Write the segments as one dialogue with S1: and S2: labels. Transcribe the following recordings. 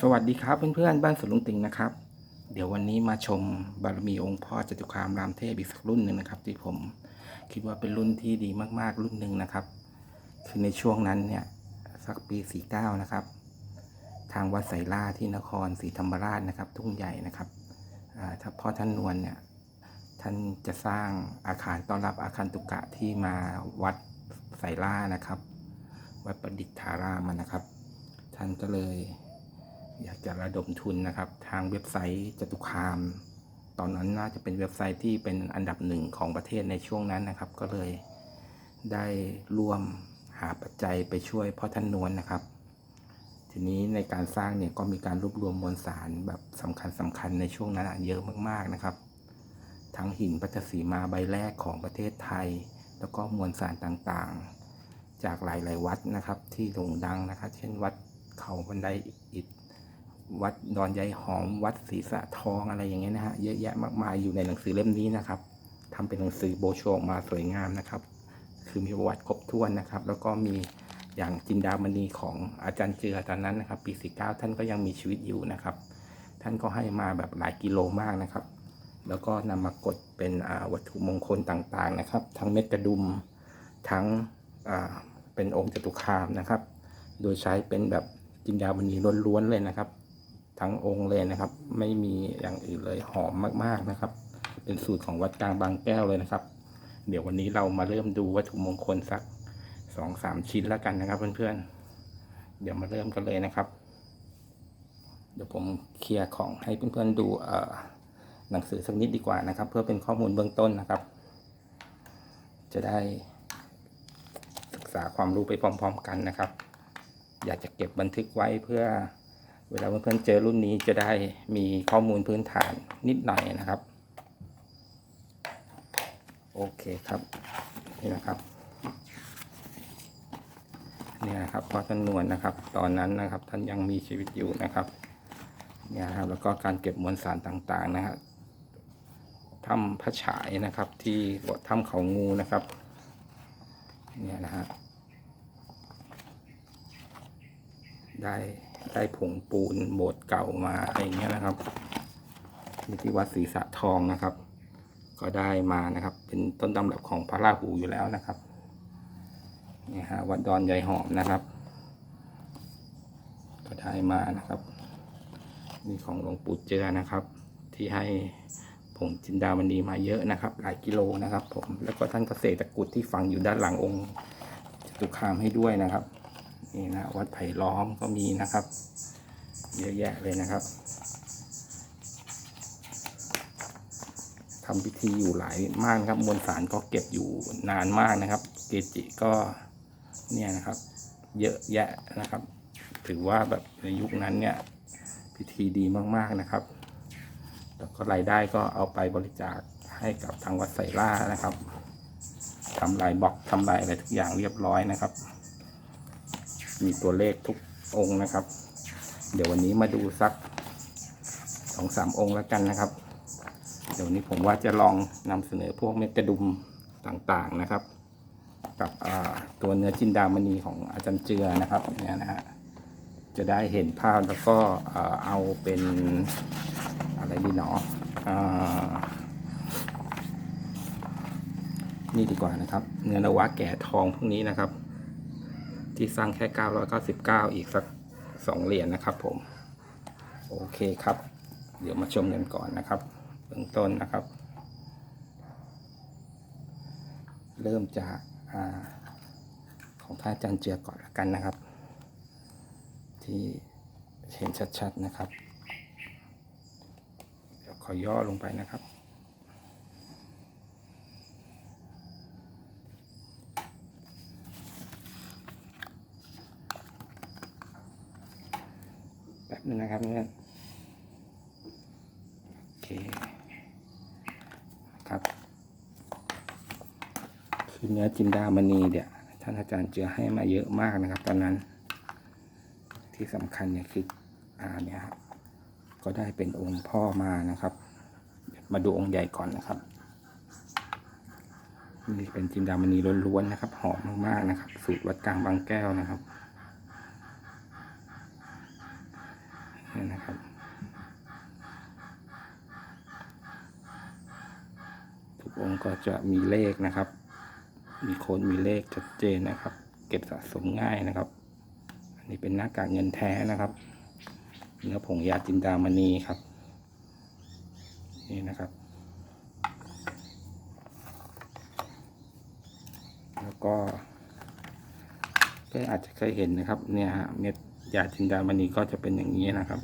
S1: สวัสดีครับเพื่อนๆบ้านสวนลุงติงนะครับ เดี๋ยววันนี้มาชมบารมีองค์พ่อจตุคามรามเทพอีกสักรุ่นหนึ่งนะครับ ที่ผมคิดว่าเป็นรุ่นที่ดีมากๆรุ่นหนึ่งนะครับ คือในช่วงนั้นเนี่ยสักปี 49 นะครับ ทางวัดไสล่าที่นครศรีธรรมราชนะครับ ทุ่งใหญ่นะครับอ่าถ้าพ่อท่านนวลเนี่ยท่านจะสร้างอาคารต้อนรับอาคารตุกะที่มาวัดไสล่านะครับ วัดประดิษฐารามนะครับ ท่านก็เลย อยากจะระดมทุนนะครับ ทางเว็บไซต์จตุคาม ตอนนั้นน่าจะเป็นเว็บไซต์ที่เป็นอันดับหนึ่งของประเทศในช่วงนั้นนะครับ ก็เลยได้ร่วมหาปัจจัยไปช่วยพ่อท่านนวลนะครับ ทีนี้ในการสร้างเนี่ยก็มีการรวบรวมมวลสารแบบสำคัญสำคัญในช่วงนั้นเยอะมากๆนะครับ ทั้งหินพัชสีมาใบแรกของประเทศไทย แล้วก็มวลสารต่างๆ จากหลายๆวัดนะครับที่โด่งดังนะครับ เช่นวัดเขาบันไดอิฐ วัดดอนยายหอม วัดศรีสะทองอะไรอย่างเงี้ยนะฮะเยอะแยะมากมายอยู่ในหนังสือเล่มนี้นะครับทำเป็นหนังสือโบชัวออกมาสวยงามนะครับ คือมีประวัติครบถ้วนนะครับ แล้วก็มีอย่างจินดามณีของอาจารย์เจือตอนนั้นนะครับ ปี49ท่านก็ยังมีชีวิตอยู่นะครับ ท่านก็ให้มาแบบหลายกิโลมากนะครับ แล้วก็นำมากดเป็นวัตถุมงคลต่างๆนะครับ ทั้งเม็ดกระดุมทั้งเป็นองค์จตุคามนะครับ โดยใช้เป็นแบบจินดามณีล้วนๆเลยนะครับ ทั้งองค์เลยนะครับ ไม่มีอย่างอื่นเลยหอมมากๆนะครับ เป็นสูตรของวัดกลางบางแก้วเลยนะครับ เดี๋ยววันนี้เรามาเริ่มดูวัตถุมงคลสักสองสามชิ้นแล้วกันนะครับ เพื่อนๆ เดี๋ยวมาเริ่มกันเลยนะครับ เดี๋ยวผมเคลียร์ของให้เพื่อนๆดูเอ่อหนังสือสักนิดดีกว่านะครับ เพื่อเป็นข้อมูลเบื้องต้นนะครับ จะได้ศึกษาความรู้ไปพร้อม ๆ กันนะครับ อยากจะเก็บบันทึกไว้เพื่อ เวลาเพื่อนๆเจอรุ่นนี้จะได้มีข้อมูลพื้นฐานนิดหน่อยนะครับ โอเคครับ นี่นะครับเนี่ยนะครับพ่อท่านนวลนะครับ ตอนนั้นนะครับ ท่านยังมีชีวิตอยู่นะครับเนี่ยนะครับแล้วก็การเก็บมวลสารต่างๆนะครับถ้ำพระฉายนะครับ ที่บถ้ำเขางูนะครับเนี่ยนะฮะได้ ได้ผงปูนโบสถ์เก่ามาอะไรอย่างเงี้ยนะครับที่วัดศรีสะทองนะครับ ก็ได้มานะครับ เป็นต้นตำรับของพระราหูอยู่แล้วนะครับนี่ฮะวัดดอนยายหอมนะครับ ก็ได้มานะครับนี่ของหลวงปู่เจือนะครับ ที่ให้ผงจินดามณีมาเยอะนะครับ หลายกิโลนะครับ ผมแล้วก็ท่านเกษตรกุฎที่ฝังอยู่ด้านหลังองค์จตุคามให้ด้วยนะครับ นี่นะวัดไผ่ล้อมก็มีนะครับ เยอะแยะเลยนะครับทำพิธีอยู่หลายมากนครับมวลสารก็เก็บอยู่นานมากนะครับ เกจิก็เนี่ยนะครับ เยอะแยะนะครับ ถือว่าแบบในยุคนั้นเนี่ยพิธีดีมากๆนะครับแล้วก็รายได้ก็เอาไปบริจาคให้กับทางวัดไสล่านะครับทำลายบล็อกทำลายอะไรทุกอย่างเรียบร้อยนะครับ มีตัวเลขทุกองค์นะครับ เดี๋ยววันนี้มาดูสักสองสามองค์แล้วกันนะครับ เดี๋ยวนี้ผมว่าจะลองนำเสนอพวกเม็ดกระดุมต่างๆนะครับ กับตัวเนื้อจินดามณีของอาจารย์เจือนะครับเนี่ยนะฮะจะได้เห็นภาพแล้วก็เอเอาเป็นอะไรดีเนาะอ่านี่ดีกว่านะครับ เนื้อนวะแก่ทองพวกนี้นะครับ ที่สร้างแค่ 999 อีกสักสองเหรียญนะครับผม โอเคครับ เดี๋ยวมาชมกันก่อนนะครับเบื้องต้นนะครับ เริ่มจากอาของท่านอาจารย์เจือก่อนละกันนะครับ ที่เห็นชัดๆนะครับ เดี๋ยวขอย่อลงไปนะครับ แป๊บนึงนะครับเพื่อนโอเคครับ คือเนื้อจินดามณีเนี่ยท่านอาจารย์เจือให้มาเยอะมากนะครับ ตอนนั้น ที่สำคัญเนี่ยคืออ่าเนี่ยครับก็ได้เป็นองค์พ่อมานะครับ มาดูองค์ใหญ่ก่อนนะครับนี่เป็นจินดามณีล้วนๆนะครับ หอมมากๆนะครับ สูตรวัดกลางบางแก้วนะครับนี่นะครับ ทุกองค์ก็จะมีเลขนะครับ มีโค้ดมีเลขชัดเจนนะครับ เก็บสะสมง่ายนะครับ อันนี้เป็นหน้ากากเงินแท้นะครับ เนื้อผงยาจินดามณีครับ นี่นะครับ แล้วก็ก็อาจจะเคยเห็นนะครับ เนี่ยฮะเม็ดยาจินดามณีก็จะเป็นอย่างนี้นะครับ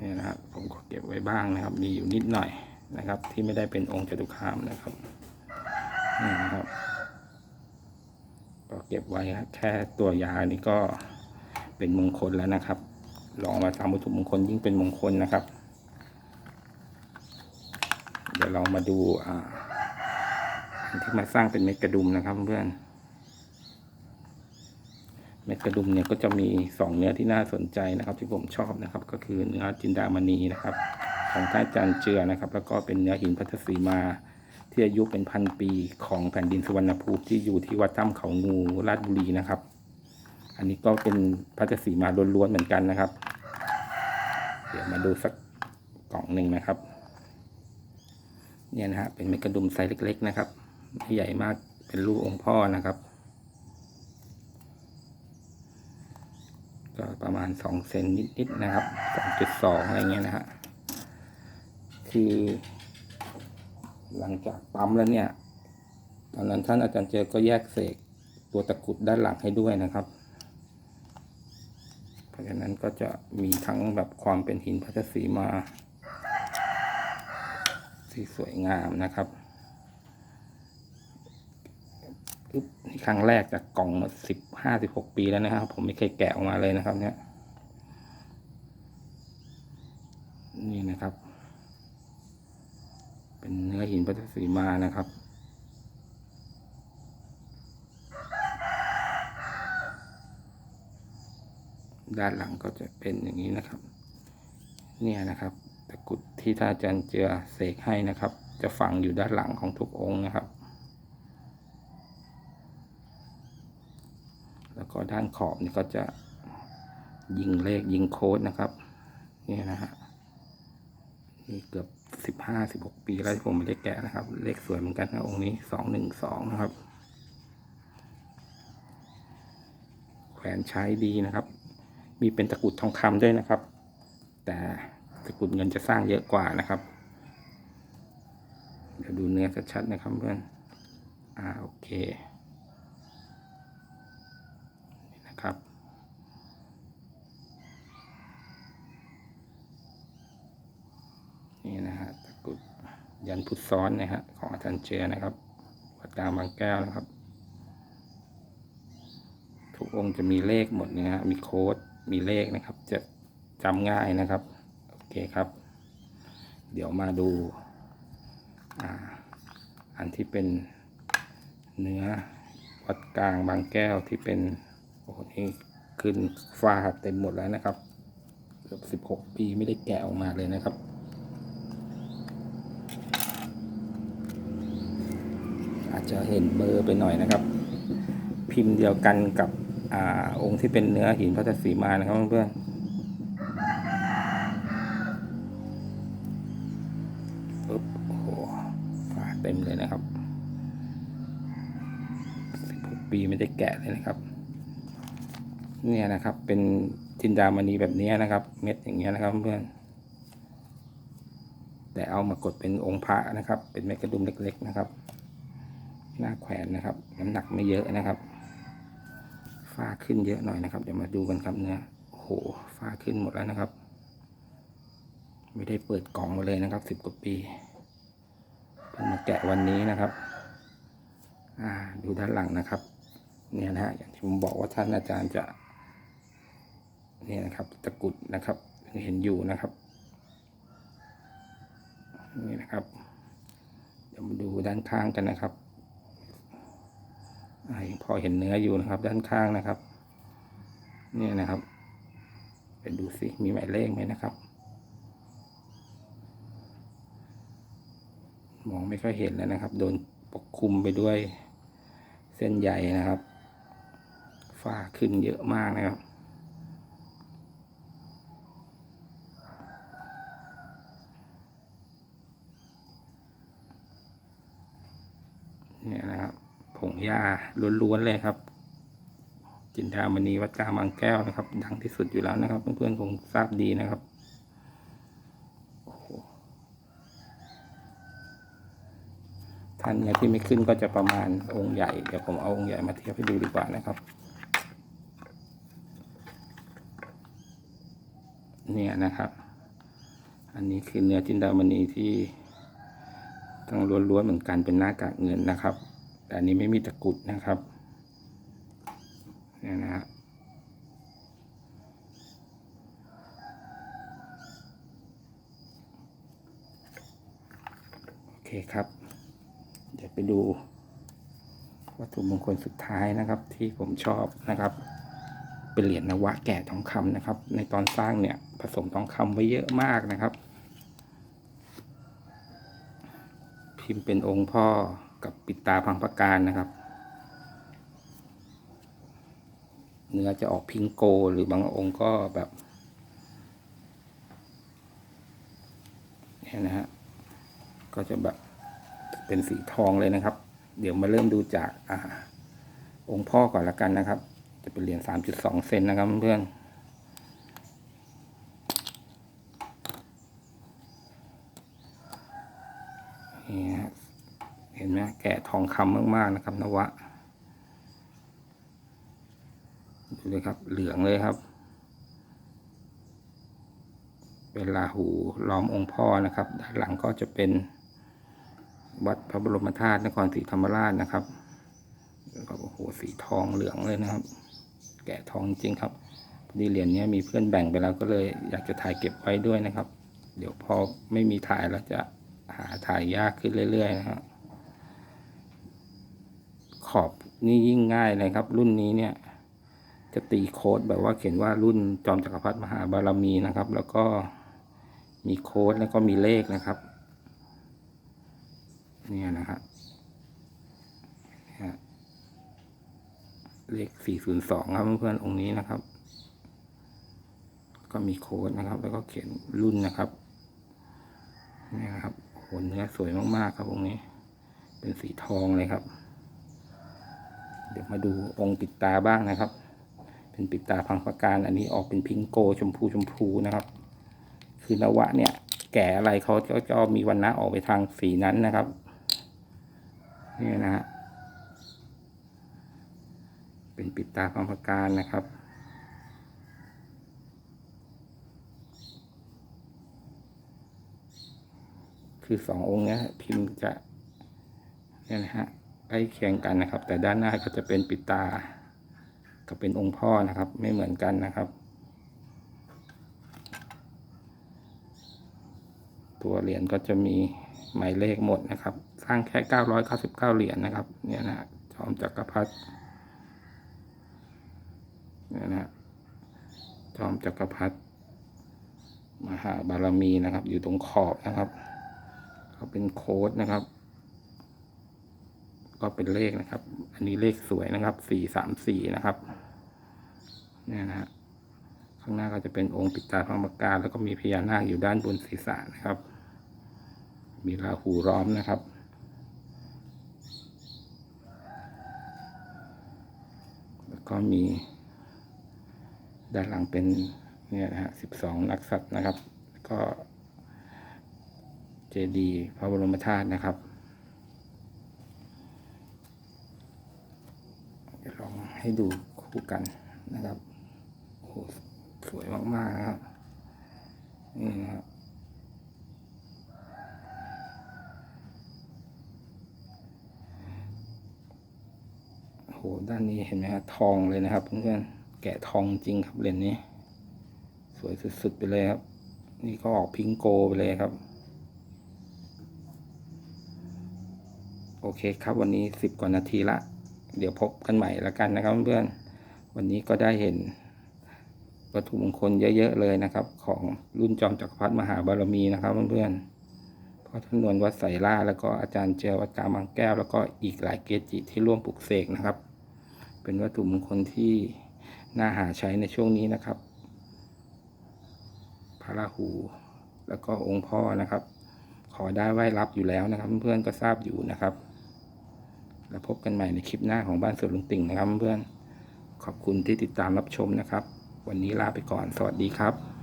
S1: นี่นะครับผมก็เก็บไว้บ้างนะครับ มีอยู่นิดหน่อยนะครับ ที่ไม่ได้เป็นองค์จตุคามนะครับ นี่นะครับ ก็เก็บไว้แค่ตัวยานี่ก็เป็นมงคลแล้วนะครับ ลองมาทำวัตถุมงคลยิ่งเป็นมงคลนะครับ เดี๋ยวเรามาดูอ่าที่มาสร้างเป็นเม็ดกระดุมนะครับเพื่อนเม็ดกระดุมเนี่ยก็จะมีสองเนื้อที่น่าสนใจนะครับ ที่ผมชอบนะครับ ก็คือเนื้อจินดามณีนะครับ ของท่าจารย์เจือนะครับ แล้วก็เป็นเนื้อหินพัทสีมา ที่อายุเป็นพันปีของแผ่นดินสุวรรณภูมิที่อยู่ที่วัดถ้ำเขางูราชบุรีนะครับ อันนี้ก็เป็นพัทสีมาล้วนๆเหมือนกันนะครับ เดี๋ยวมาดูสักกล่องหนึ่งนะครับ เนี่ยนะฮะเป็นเม็ดกระดุมไซส์เล็ก ๆ นะครับไม่ใหญ่มากเป็นรูปองค์พ่อนะครับ ก็ประมาณสองเซนนิดๆนะครับสองจุดสองอะไรเงี้ยนะฮะคือ หลังจากปั๊มแล้วเนี่ย ตอนนั้นท่านอาจารย์เจอก็แยกเศษตัวตะกุดด้านหลังให้ด้วยนะครับ เพราะฉะนั้นก็จะมีทั้งแบบความเป็นหินพัชสีมาที่สวยงามนะครับอึ๊บนี่ครั้งแรกจากกล่องมาสิบห้าสิบหกปีแล้วนะครับ ผมไม่เคยแกะออกมาเลยนะครับเนี่ย นี่นะครับ เป็นเนื้อหินพัช สีมานะครับ ด้านหลังก็จะเป็นอย่างนี้นะครับ เนี่ยนะครับ ตะกุดที่ท่านอาจารย์เจือเสกให้นะครับ จะฝังอยู่ด้านหลังของทุกองค์นะครับ แล้วก็ด้านขอบนี่ก็จะยิงเลขยิงโค้ดนะครับ นี่นะฮะนี่เกือบ สิบห้าสิบหกปีแล้วที่ผมไม่ได้แกะนะครับ เลขสวยเหมือนกันนะองค์นี้สองหนึ่งสองนะครับ แขวนใช้ดีนะครับ มีเป็นตะกรุดทองคำด้วยนะครับ แต่ตะกรุดเงินจะสร้างเยอะกว่านะครับเดี๋ยวดูเนื้อชัดๆนะครับเพื่อนอ่าโอเค นี่นะครับ นี่นะฮะตะกุดยันพุทธซ้อนนะฮะของอาจารย์เจนะครับวัดกลางบางแก้วนะครับ ทุกองค์จะมีเลขหมดนะฮะมีโค้ดมีเลขนะครับ จะจำง่ายนะครับ โอเคครับ เดี๋ยวมาดูอ่าอันที่เป็นเนื้อวัดกลางบางแก้วที่เป็นโอ้โหนี่ขึ้นฟ้าเต็มหมดแล้วนะครับ เกือบสิบหกปีไม่ได้แกะออกมาเลยนะครับ อา จจะเห็นเบอร์ไปหน่อยนะครับ พิมพ์เดียวกันกับอองค์ที่เป็นเนื้อหินพระศรีมานะครับเพื่อนปึ๊บโอ้โหฝาเต็มเลยนะครับสิบหกปีไม่ได้แกะเลยนะครับ เนี่ยนะครับเป็นจินดามณีแบบนี้นะครับ เม็ดอย่างเงี้ยนะครับเพื่อนแต่เอามากดเป็นองค์พระนะครับ เป็นเม็ดกระดุมเล็ก ๆ นะครับ หน้าแขวนนะครับ น้ำหนักไม่เยอะนะครับ ฝ้าขึ้นเยอะหน่อยนะครับ เดี๋ยวมาดูกันครับเนื้อโอ้โหฝ้าขึ้นหมดแล้วนะครับ ไม่ได้เปิดกล่องมาเลยนะครับสิบกว่าปีเพิ่งมาแกะวันนี้นะครับ อ่า ดูด้านหลังนะครับ เนี่ยนะฮะอย่างที่ผมบอกว่าท่านอาจารย์จะ เนี่ยนะครับตะกุดนะครับเห็นอยู่นะครับนี่นะครับ เดี๋ยวมาดูด้านข้างกันนะครับ พอเห็นเนื้ออยู่นะครับ ด้านข้างนะครับนี่นะครับ ไปดูสิมีหมายเลขไหมนะครับ มองไม่ค่อยเห็นแล้วนะครับ โดนปกคลุมไปด้วยเส้นใหญ่นะครับ ฝ้าขึ้นเยอะมากนะครับเนี่ยนะครับ ยาล้วนๆเลยครับ จินดามณีวัดกลางบางแก้วนะครับ ดังที่สุดอยู่แล้วนะครับ เพื่อนๆคงทราบดีนะครับท่านเนี่ยที่ไม่ขึ้นก็จะประมาณองค์ใหญ่เดี๋ยวผมเอาองค์ใหญ่มาเทียบให้ดูดีกว่านะครับ เนี่ยนะครับ อันนี้คือเนื้อจินดามณีที่ต้องล้วนๆเหมือนกันเป็นหน้ากากเงินนะครับ แต่อันนี้ไม่มีตะกุดนะครับเนี่ยนะฮะโอเคครับ เดี๋ยวไปดู วัตถุมงคลสุดท้ายนะครับ ที่ผมชอบนะครับ เป็นเหรียญนวะแก่ทองคำนะครับ ในตอนสร้างเนี่ยผสมทองคำไว้เยอะมากนะครับ พิมพ์เป็นองค์พ่อ กับปิดตาพังประการนะครับ เนื้อจะออกพิงโกหรือบางองค์ก็แบบเนี่นะฮะก็จะแบบเป็นสีทองเลยนะครับ เดี๋ยวมาเริ่มดูจากอ่าองค์พ่อก่อนละกันนะครับ จะเป็นเหรียญ3.2เซนนะครับเพื่อนนี่ฮะ เห็นไหมแกะทองคำมากๆนะครับนวะดูเลยครับเหลืองเลยครับ เป็นลาหูล้อมองค์พ่อนะครับ ด้านหลังก็จะเป็นวัดพระบรมธาตุนครศรีธรรมราชนะครับแล้วก็โอ้โหสีทองเหลืองเลยนะครับ แกะทองจริงครับพอดีเหรียญนี้มีเพื่อนแบ่งไปแล้วก็เลยอยากจะถ่ายเก็บไว้ด้วยนะครับ เดี๋ยวพอไม่มีถ่ายแล้วจะหาถ่ายยากขึ้นเรื่อยๆนะครับ อบนี่ยิ่งง่ายเลยครับ รุ่นนี้เนี่ย จะตีโค้ดแบบว่าเขียนว่ารุ่นจอมจักรพรรดิมหาบารมีนะครับ แล้วก็มีโค้ดแล้วก็มีเลขนะครับ เนี่ยนะครับเนี่ยเลข 402 ครับเพื่อนๆองค์นี้นะครับ ก็มีโค้ดนะครับ แล้วก็เขียนรุ่นนะครับเนี่ยนะครับโอ้โหเนื้อสวยมากๆครับองค์นี้ เป็นสีทองเลยครับ เดี๋ยวมาดูองค์ปิดตาบ้างนะครับ เป็นปิดตาพังประการอันนี้ออกเป็นพิงโกชมพูชมพูนะครับ คือนวะเนี่ย แก่อะไรเขาก็จะมีวันนะออกไปทางสีนั้นนะครับนี่นะฮะเป็นปิดตาพังประการนะครับคือสององค์เนี้ยพิมพ์จะเนี่ยนะฮะ ใกล้เคียงกันนะครับ แต่ด้านหน้าก็จะเป็นปิตา กับเป็นองค์พ่อนะครับ ไม่เหมือนกันนะครับ ตัวเหรียญก็จะมีหมายเลขหมดนะครับ สร้างแค่ 999 เหรียญนะครับ เนี่ยนะจอมจักรพรรดิเนี่ยนะฮะจอมจักรพรรดิมหาบารมีนะครับ อยู่ตรงขอบนะครับเขาเป็นโค้ดนะครับ ก็เป็นเลขนะครับ อันนี้เลขสวยนะครับสี่สามสี่นะครับเนี่ยนะฮะข้างหน้าก็จะเป็นองค์ปิดตาพระมกกาแล้วก็มีพญานาคอยู่ด้านบนศีรษะนะครับ มีราหูล้อมนะครับแล้วก็มี ด้านหลังเป็นเนี่ยนะฮะสิบสองนักสัตว์นะครับ ก็เจดีย์พระบรมธาตุนะครับ เดี๋ยวลอง ให้ดูคู่กันนะครับโอ้โหสวยมากๆนะครับนี่นะครับโหด้านนี้เห็นไหมครับทองเลยนะครับเพื่อนๆแกะทองจริงครับเลนนี้ สวยสุดๆไปเลยครับ นี่ก็ออกพิงโกไปเลยครับโอเคครับวันนี้สิบกว่านาทีละ เดี๋ยวพบกันใหม่ล้วกันนะครับเพื่อนๆวันนี้ก็ได้เห็นวัตถุมงคลเยอะๆเลยนะครับ ของรุ่นจอมจักรพรรดิมหาบารมีนะครับเพื่อนๆพ่อท่านนวลวัดไสล่าแล้วก็อาจารย์เจวัดกางบางแก้ว แล้วก็อีกหลายเกจิที่ร่วมปลุกเสกนะครับ เป็นวัตถุมงคลที่น่าหาใช้ในช่วงนี้นะครับพระราหูแล้วก็องค์พ่อนะครับ ขอได้ไหว้รับอยู่แล้วนะครับ เพื่อนๆก็ทราบอยู่นะครับ แล้วพบกันใหม่ในคลิปหน้าของบ้านสวนลุงติ่งนะครับเพื่อนขอบคุณที่ติดตามรับชมนะครับ วันนี้ลาไปก่อน สวัสดีครับ